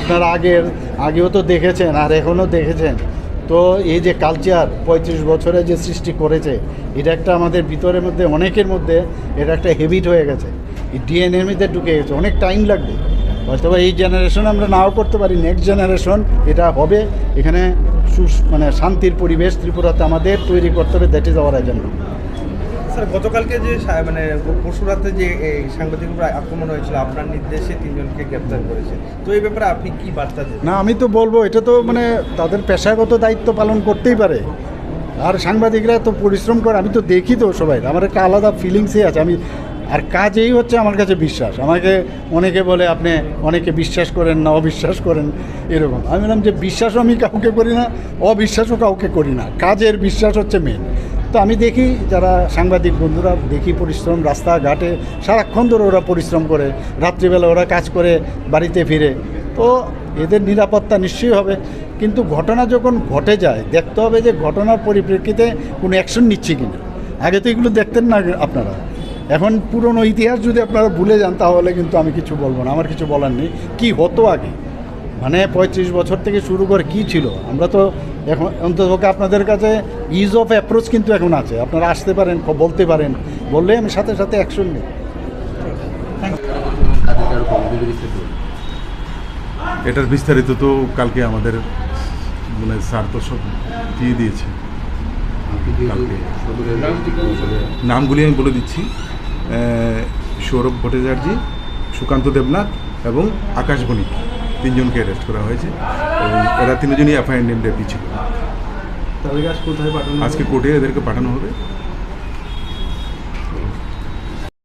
আপনারা আগের, আগেও তো দেখেছেন আর এখনও দেখেছেন। তো এই যে কালচার পঁয়ত্রিশ বছরে যে সৃষ্টি করেছে, এটা একটা আমাদের ভিতরের মধ্যে, অনেকের মধ্যে এটা একটা হেবিট হয়ে গেছে। এই ডিএনএর মধ্যে ঢুকে গেছে, অনেক টাইম লাগবে। হয়তো এই জেনারেশন আমরা নাও করতে পারি নেক্সট জেনারেশন এটা হবে। এখানে মানে শান্তির পরিবেশ ত্রিপুরাতে আমাদের তৈরি করতে হবে that is our agenda sir, গতকালকে যে মানে পরশুরাতে যে এই সাংবাদিক আক্রমণ হয়েছিল, আপনার নির্দেশে তিনজনকে গ্রেপ্তার করেছে। তো এই ব্যাপারে আপনি কি বার্তা দেন না, আমি তো বলব, এটা তো মানে তাদের পেশাগত দায়িত্ব পালন করতেই পারে। আর সাংবাদিকরা তো পরিশ্রম করে, আমি তো দেখি তো সবাই। আমার একটা আলাদা ফিলিংসই আছে। আমি আর কাজেই হচ্ছে আমার কাছে বিশ্বাস। আমাকে অনেকে বলে, আপনি অনেকে বিশ্বাস করেন না, অবিশ্বাস করেন। এরকম। আমি বললাম যে, বিশ্বাসও আমি কাউকে করি না, অবিশ্বাসও কাউকে করি না। কাজের বিশ্বাস হচ্ছে মেন তো আমি দেখি যারা সাংবাদিক বন্ধুরা, দেখি পরিশ্রম, রাস্তাঘাটে সারাক্ষণ ধরে ওরা পরিশ্রম করে, রাত্রিবেলা ওরা কাজ করে বাড়িতে ফিরে। তো এদের নিরাপত্তা নিশ্চয়ই হবে। কিন্তু ঘটনা যখন ঘটে যায়, দেখতে হবে যে ঘটনার পরিপ্রেক্ষিতে কোনো অ্যাকশন নিচ্ছে কিনা। আগে তো এগুলো দেখতেন না আপনারা। এখন পুরনো ইতিহাস যদি আপনারা ভুলে যান, তাহলে কিন্তু আমি কিছু বলব না। আমার কিছু বলার নেই। কী হতো আগে? মানে পঁয়ত্রিশ বছর থেকে শুরু করে কি ছিল? আমরা তো এখন অন্ততপক্ষে আপনাদের কাছে ইজ অফ অ্যাপ্রোচ কিন্তু এখন আছে। আপনারা আসতে পারেন বলতে পারেন। বললে আমি সাথে সাথে নিই এটার বিস্তারিত তো কালকে আমাদের মানে স্যার তো সব দিয়ে দিয়েছে। নামগুলি আমি বলে দিচ্ছি। সৌরভ ভট্টাচার্য, সুকান্ত দেবনাথ এবং আকাশ বণিক। তিনজনকে অ্যারেস্ট করা হয়েছে এবং এরা তিনজনই এফআইআর নেম ডেপি ছিল কাছে কোথায় পাঠানো আজকে কোর্টে এদেরকে পাঠানো হবে।